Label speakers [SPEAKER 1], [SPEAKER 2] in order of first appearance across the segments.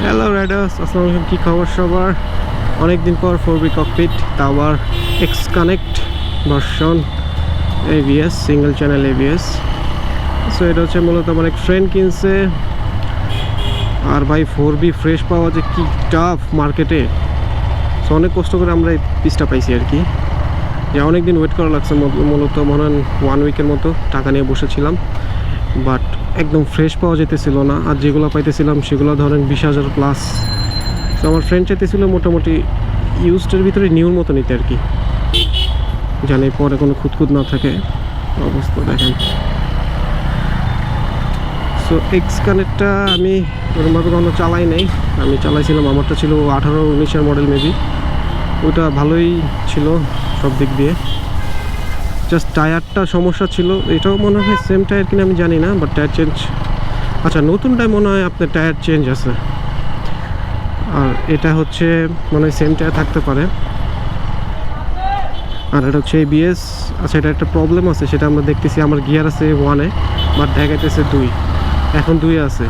[SPEAKER 1] Hello Riders আসসালামু আলাইকুম। কী খবর সবার? অনেক দিন পর ফোর বি ককপিট আবার X connect version ABS single channel ABS so এটা হচ্ছে মূলত আমার এক ফ্রেন্ড কিনছে। আর ভাই ফোর বি ফ্রেশ পাওয়া যে কি টাফ মার্কেটে সো অনেক কষ্ট করে আমরা এই পিসটা পাইছি আর কি। যে অনেক দিন ওয়েট করা লাগছে, মূল- মূলত মনে হয় ওয়ান উইকের মতো টাকা নিয়ে বসেছিলাম। বাট একদম ফ্রেশ পাওয়া যেতেছিল না। আর যেগুলো পাইতেছিলাম সেগুলো ধরেন বিশ হাজার প্লাস তো আমার ফ্রেন্ড চাইতেছিল মোটামুটি ইউজটার ভিতরে নিউর মতো নিতে আর কি। জানি পরে কোনো খুঁতখুত না থাকে। অবস্থা দেখেন। সো এক্স কানেক্টটা আমি ওরমভাবে কখনো চালাই নাই। আমি চালাইছিলাম, আমারটা ছিল আঠারো উনিশের মডেল মেবি ওটা ভালোই ছিল সব দিক দিয়ে। জাস্ট টায়ারটা সমস্যা ছিল। এটাও মনে হয় সেম টায়ার কিনা আমি জানি না বাট টায়ার চেঞ্জ আচ্ছা নতুনটায় মনে হয় আপনার টায়ার চেঞ্জ আছে। আর এটা হচ্ছে, মনে হয় সেম টায়ার থাকতে পারে। আর এটা হচ্ছে বিএস আচ্ছা এটা একটা প্রবলেম আছে, সেটা আমরা দেখতেছি, আমার গিয়ার আছে ওয়ানে বাট দেখাইতেছে দুই। এখন দুই আছে।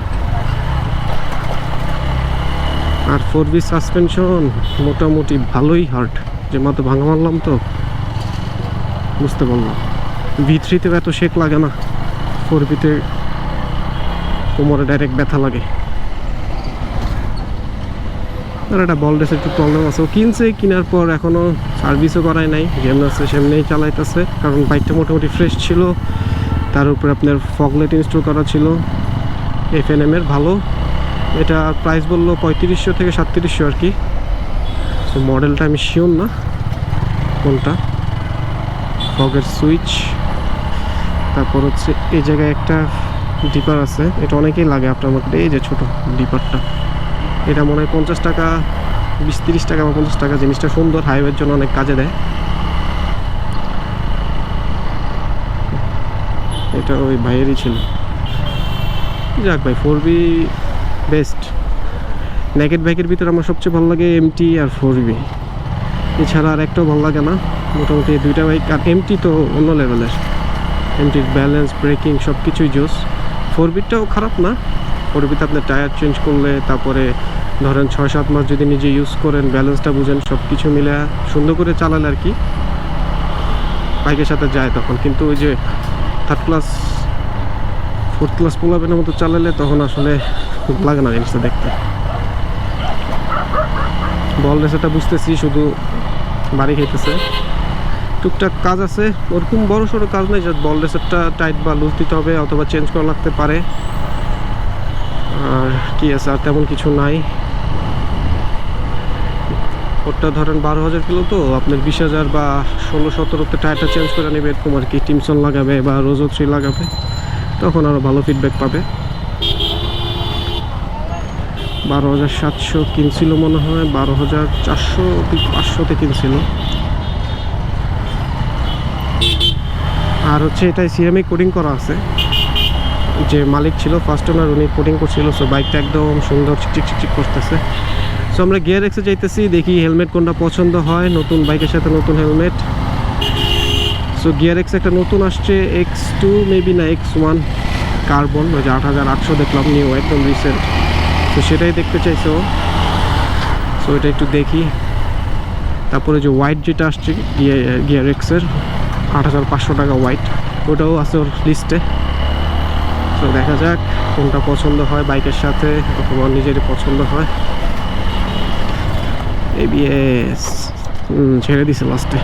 [SPEAKER 1] আর ফোর বি সাসপেনশন মোটামুটি ভালোই হার্ড যে মাত্র ভাঙা মারলাম তো। বুঝতে পারলাম ভি থ্রিতে এত শেক লাগে না। ফোর বিতে কোমরে ডাইরেক্ট ব্যথা লাগে। আর একটা বলডেস একটু প্রবলেম আছে। ও কিনছে, কেনার পর এখনও সার্ভিসও করায় নাই। যেমন আছে, সেমনিই চালাইতেছে। কারণ বাইকটা মোটামুটি ফ্রেশ ছিল। তার উপরে আপনার ফগলেট ইনস্টল করা ছিল। এফ এন এমের ভালো। এটা প্রাইস বলল পঁয়ত্রিশশো থেকে সাতত্রিশশো আর কি। সো মডেলটা আমি শিওর না। কোনটা? ফগের সুইচ। তারপর হচ্ছে এই জায়গায় একটা ডিপার আছে। এটা অনেকেই লাগে আপনার মধ্যে এই যে ছোট ডিপারটা। এটা মনে হয় পঞ্চাশ টাকা, বিশ, তিরিশ টাকা বা পঞ্চাশ টাকা জিনিসটা সুন্দর হাইওয়ের জন্য অনেক কাজে দেয়। এটা ওই ভাইয়েরই ছিল। যাক ভাই ফোর বি বেস্ট নেকেট বাইকের ভিতরে আমার সবচেয়ে ভালো লাগে এমটি আর ফোর বি এছাড়া আর একটাও ভালো লাগে না। মোটামুটি দুইটা বাইক আর এমটি তো অন্য লেভেলের এমটির ব্যালেন্স ব্রেকিং সব কিছুই জোস। ফোর বিটটাও খারাপ না। ফোর বিতে আপনার টায়ার চেঞ্জ করলে, তারপরে ধরেন ছয় সাত মাস যদি নিজে ইউজ করেন ব্যালেন্সটা বুঝেন সব কিছু মিলে সুন্দর করে চালালে আর কি বাইকের সাথে যায় তখন। কিন্তু ওই যে থার্ড ক্লাস ফোর্থ ক্লাস পোলাবেনের মতো চালালে তখন আসলে খুব লাগে না জিনিসটা দেখতে। বল রেসাটা বুঝতেছি, শুধু বাড়ি খাইতেছে টুকটাক কাজ আছে। ওরকম বড় সড়ো কাজ নেই যে বল রেসারটা টাইট বা লুজ দিতে হবে অথবা চেঞ্জ করা লাগতে পারে। আর কি আছে, আর তেমন কিছু নাই। ওটা ধরেন বারো হাজার কিলো তো, আপনার বিশ হাজার বা ষোলো, সতেরোতে টায়ারটা চেঞ্জ করে নেবে, এরকম আর কি টিমসন লাগাবে বা রোজো থ্রি লাগাবে, তখন আরও ভালো ফিডব্যাক পাবে। বারো হাজার সাতশো কিনছিল মনে হয়, বারো হাজার চারশো, পাঁচশোতে কিনছিল। আর হচ্ছে এটাই সিএমএ কোডিং করা আছে। যে মালিক ছিল ফার্স্ট ওনার উনি কোডিং করছিল সো বাইকটা একদম সুন্দর চিকচিক চিকচিক করতেছে। সো আমরা গিয়ার এক্সে যাইতেছি, দেখি হেলমেট কোনটা পছন্দ হয়, নতুন বাইকের সাথে নতুন হেলমেট সো গিয়ার এক্স একটা নতুন আসছে এক্স টু মেবি না এক্স ওয়ান কার্বন ওই যে আট হাজার আটশো দেখলাম নিউ একদম রিসেন্ট তো সেটাই দেখতে চাইছে ও। সো এটা একটু দেখি। তারপরে যে হোয়াইট যেটা আসছে গিয়ার গিয়ার এক্সের আট হাজার পাঁচশো টাকা হোয়াইট ওটাও আছে ওর লিস্টে তো দেখা যাক কোনটা পছন্দ হয় বাইকের সাথে অথবা নিজেরই পছন্দ হয়। এবিএস ছেড়ে দিছে লাস্টে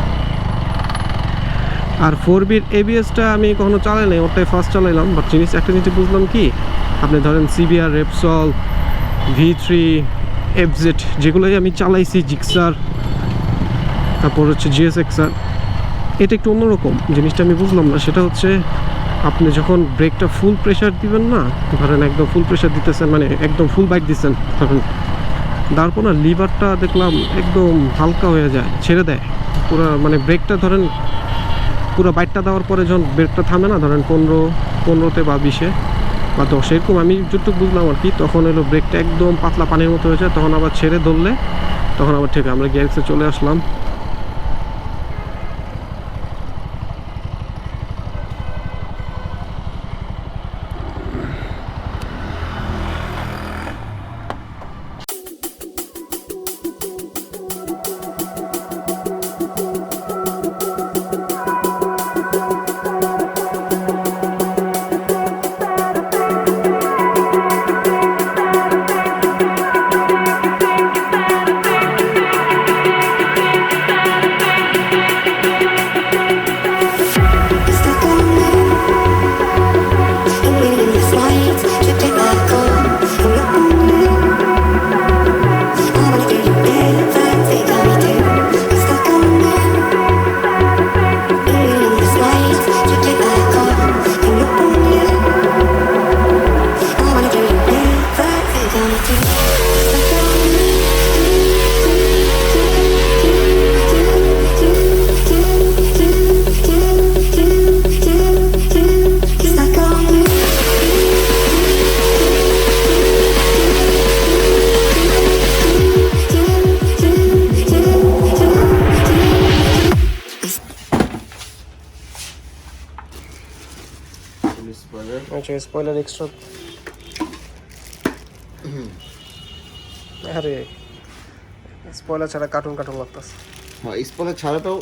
[SPEAKER 1] আর ফোর বির এবিএসটা আমি কখনো চালাই নাই ওটাই ফার্স্ট চালাইলাম। বাট জিনিস, একটা জিনিস বুঝলাম কি, আপনি ধরেন CBR Repsol V three FZ যেগুলোই আমি চালাইছি জিক্সার তারপর হচ্ছে জিএসএক্সার এটা একটু অন্যরকম। জিনিসটা আমি বুঝলাম না। সেটা হচ্ছে, আপনি যখন ব্রেকটা ফুল প্রেশার দিবেন না, ধরেন একদম ফুল প্রেশার দিতেছেন মানে একদম ফুল বাইক দিচ্ছেন তখন তারপর না লিভারটা দেখলাম একদম হালকা হয়ে যায়, ছেড়ে দেয়। পুরো মানে ব্রেকটা ধরেন, পুরো বাইকটা দেওয়ার পরে যখন ব্রেকটা থামে না, ধরেন পনেরো, পনেরোতে বা বিশে বা দশে, এরকম আমি যতটুকু বুঝলাম আর কি, তখন এলো ব্রেকটা একদম পাতলা পানির মতো হয়েছে তখন আবার ছেড়ে ধরলে, তখন আবার ঠিক, আমরা গিয়ারক্সে চলে আসলাম। হচ্ছে স্পয়লার এক্সট্রা আরে স্পয়লার ছাড়া কার্টুন কার্টুন লাগতেছে।
[SPEAKER 2] হ্যাঁ স্পলের ছাড়াটাও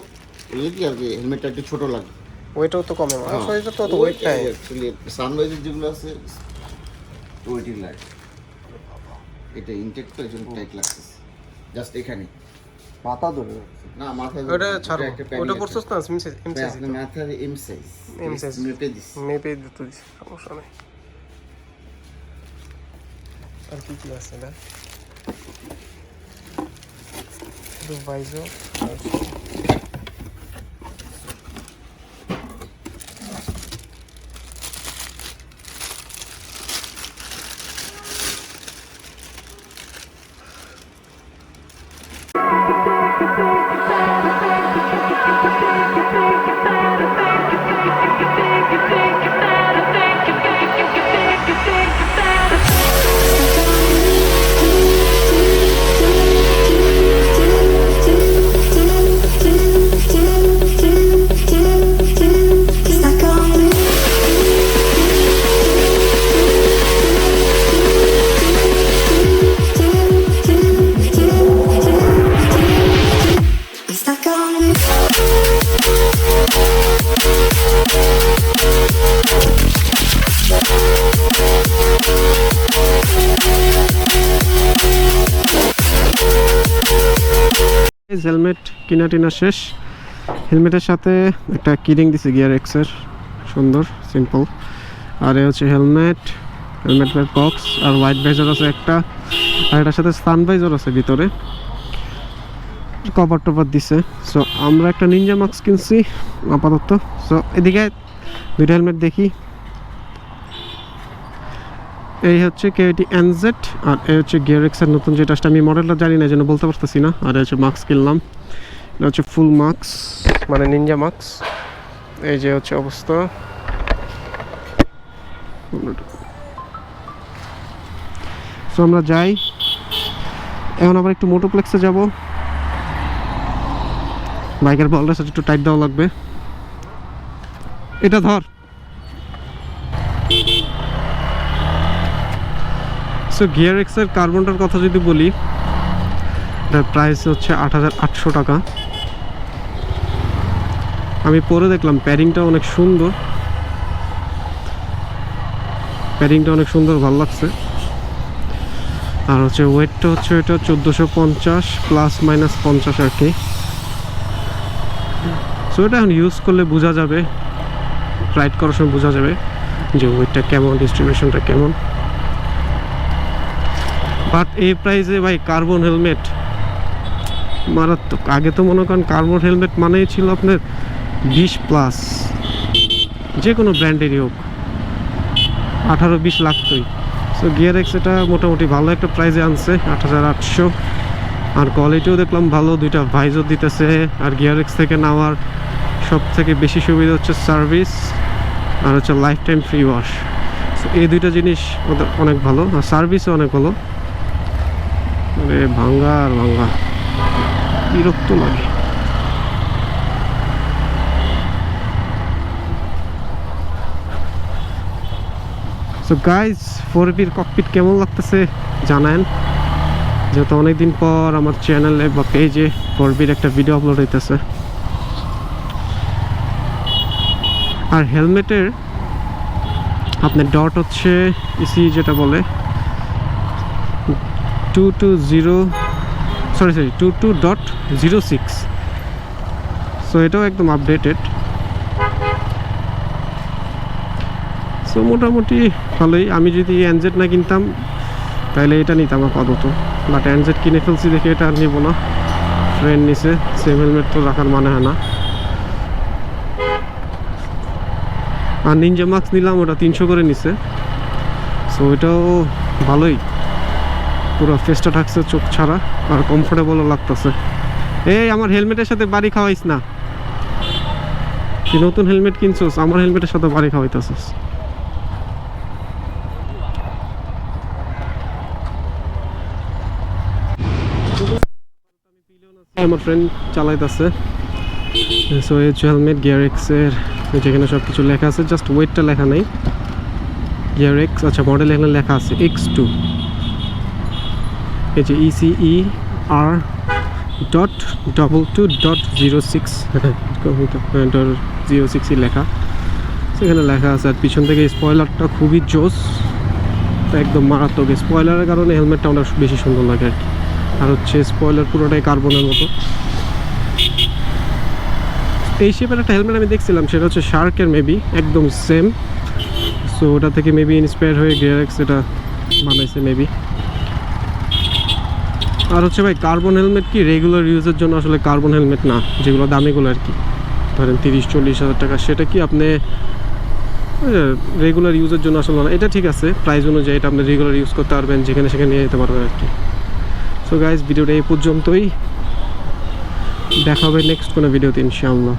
[SPEAKER 2] বললে কি আর কি হেলমেটটা একটু ছোট লাগে।
[SPEAKER 1] ওয়েটও তো কমে আমার শরীরে তো অত ওয়েট নাই।
[SPEAKER 2] অ্যাকচুয়ালি সানরাইজের যেগুলো আছে ওয়েটিং লাগে। এটা ইনটেক তো এই জন্য টাইট লাগতেছে। জাস্ট এখানে
[SPEAKER 3] মাথা ধরে
[SPEAKER 2] না মাথা
[SPEAKER 1] ওটা ছাড়ো। ওটা
[SPEAKER 2] আছে।
[SPEAKER 1] পড়ছস না এম সাইজ এম সাইজ
[SPEAKER 2] মাথার এম সাইজ
[SPEAKER 1] এম সাইজ
[SPEAKER 2] মেপে দিস।
[SPEAKER 1] মেপে দিতে দিছি সমস্যা নাই। আর কি কি আছে না? শুধু হেলমেট কিনা টিনা শেষ। হেলমেটের সাথে একটা কিরিং দিছে গিয়ার এক্সের সুন্দর সিম্পল আর এ হচ্ছে হেলমেট হেলমেটের বক্স আর হোয়াইট ভাইজার আছে একটা। আর এটার সাথে সান ভাইজার আছে ভিতরে। কভার টভার দিছে। সো আমরা একটা নিনজা মাস্ক কিনছি, আপাতত। সো এদিকে দুইটা হেলমেট দেখি। এই হচ্ছে কেটি এনজেড আর এই হচ্ছে গিয়ার এক্সের নতুন যেটা আমি মডেলটা জানি না জন্য বলতে পারতেছি না। আর এই হচ্ছে মাস্ক কিনলাম। এটা হচ্ছে ফুল মাস্ক মানে নিনজা মাস্ক এই যে হচ্ছে অবস্থা। সো আমরা যাই। এখন আবার একটু মোটোপ্লেক্সে যাব। বাইকের বলটা সাথে একটু টাইট দেওয়া লাগবে। এটা ধর। সো গিয়ার এক্সের কার্বনটার কথা যদি বলি, এটার প্রাইস হচ্ছে আট হাজার আটশো টাকা। আমি পরে দেখলাম প্যারিংটা অনেক সুন্দর। প্যারিংটা অনেক সুন্দর, ভালো লাগছে। আর হচ্ছে ওয়েটটা হচ্ছে, এটা চোদ্দোশো পঞ্চাশ প্লাস মাইনাস পঞ্চাশ আর কি। সো এটা এখন ইউজ করলে বোঝা যাবে রাইড করার সময় বোঝা যাবে যে ওয়েটটা কেমন ডিস্ট্রিবিউশনটা কেমন। বাট এই প্রাইসে ভাই কার্বন হেলমেট মারাত্মক। আগে তো মনে করেন কার্বন হেলমেট মানেই ছিল আপনার বিশ প্লাস যে কোনো ব্র্যান্ডেরই হোক, আঠারো, বিশ লাগতোই। সো গিয়ার এক্স এটা মোটামুটি ভালো একটা প্রাইজে আনছে, আট হাজার আটশো। আর কোয়ালিটিও দেখলাম ভালো, দুইটা ভাইজও দিতেছে। আর গিয়ার এক্স থেকে নেওয়ার সব থেকে বেশি সুবিধা হচ্ছে সার্ভিস আর হচ্ছে লাইফ টাইম ফ্রি ওয়াশ এই দুইটা জিনিস অনেক ভালো, আর সার্ভিসও অনেক ভালো। মানে ভাঙ্গা আর ভাঙ্গা। বিরক্ত লাগে। So guys four B cockpit কেমন লাগতেছে? জানান যেহেতু অনেকদিন পর আমার চ্যানেলে বা পেজে ফোর বির একটা ভিডিও আপলোড হইতেছে। আর হেলমেটের আপনার ডট হচ্ছে ইসি যেটা বলে two two zero sorry sorry two two dot zero six so এটাও একদম আপডেটেড সো মোটামুটি ভালোই। আমি যদি এনজেড না কিনতাম, তাহলে এটা নিতাম আপাতত। বাট এনজেড কিনে ফেলছি দেখে এটা আর নিব না। ফ্রেন্ড নিছে সেম হেলমেট তো রাখার মানে হয় না। আর নিনজা মাস্ক নিলাম, ওটা তিনশো করে নিছে। সো ওইটাও ভালোই। পুরো ফেসটা থাকছে চোখ ছাড়া, আর কমফোর্টেবলও লাগতেছে। এই, আমার হেলমেটের সাথে বাড়ি খাওয়াইস না। তুই নতুন হেলমেট কিনছোস? আমার হেলমেটের সাথে বাড়ি খাওয়াইতেছিস। আমার ফ্রেন্ড চালাইতেছে। সো এই হেলমেট গিয়ার এক্সের যেখানে সব কিছু লেখা আছে জাস্ট ওয়েটটা লেখা নেই। গিয়ার এক্স আচ্ছা মডেল এখানে লেখা আছে এক্স টু এই যে ECE R dot double two dot zero six dot zero সিক্সই লেখা। সেখানে লেখা আছে, আর পিছন থেকে স্পয়লারটা খুবই জোস একদম মারাত্মক। স্পয়লারের কারণে হেলমেটটা আমার বেশি সুন্দর লাগে আর কি। আর হচ্ছে স্পয়লার পুরোটাই কার্বনের মতো। এই শেপের একটা হেলমেট আমি দেখছিলাম, সেটা হচ্ছে শার্কের মেবি একদম সেম সো ওটা থেকে মেবি ইন্সপায়ার হয়ে গিয়ারেক্স এটা বানাইছে মেবি আর হচ্ছে ভাই কার্বন হেলমেট কি রেগুলার ইউজের জন্য আসলে কার্বন হেলমেট না, যেগুলো দামিগুলো আর কি। ধরেন তিরিশ, চল্লিশ হাজার টাকা, সেটা কি আপনি রেগুলার ইউজের জন্য আসলে এটা ঠিক আছে প্রাইস অনুযায়ী এটা আপনি রেগুলার ইউজ করতে পারবেন, যেখানে সেখানে নিয়ে যেতে পারবেন আর কি। সো গাইজ ভিডিওটা এই পর্যন্তই। দেখা হবে নেক্সট কোনো ভিডিওতে ইনশাআল্লাহ।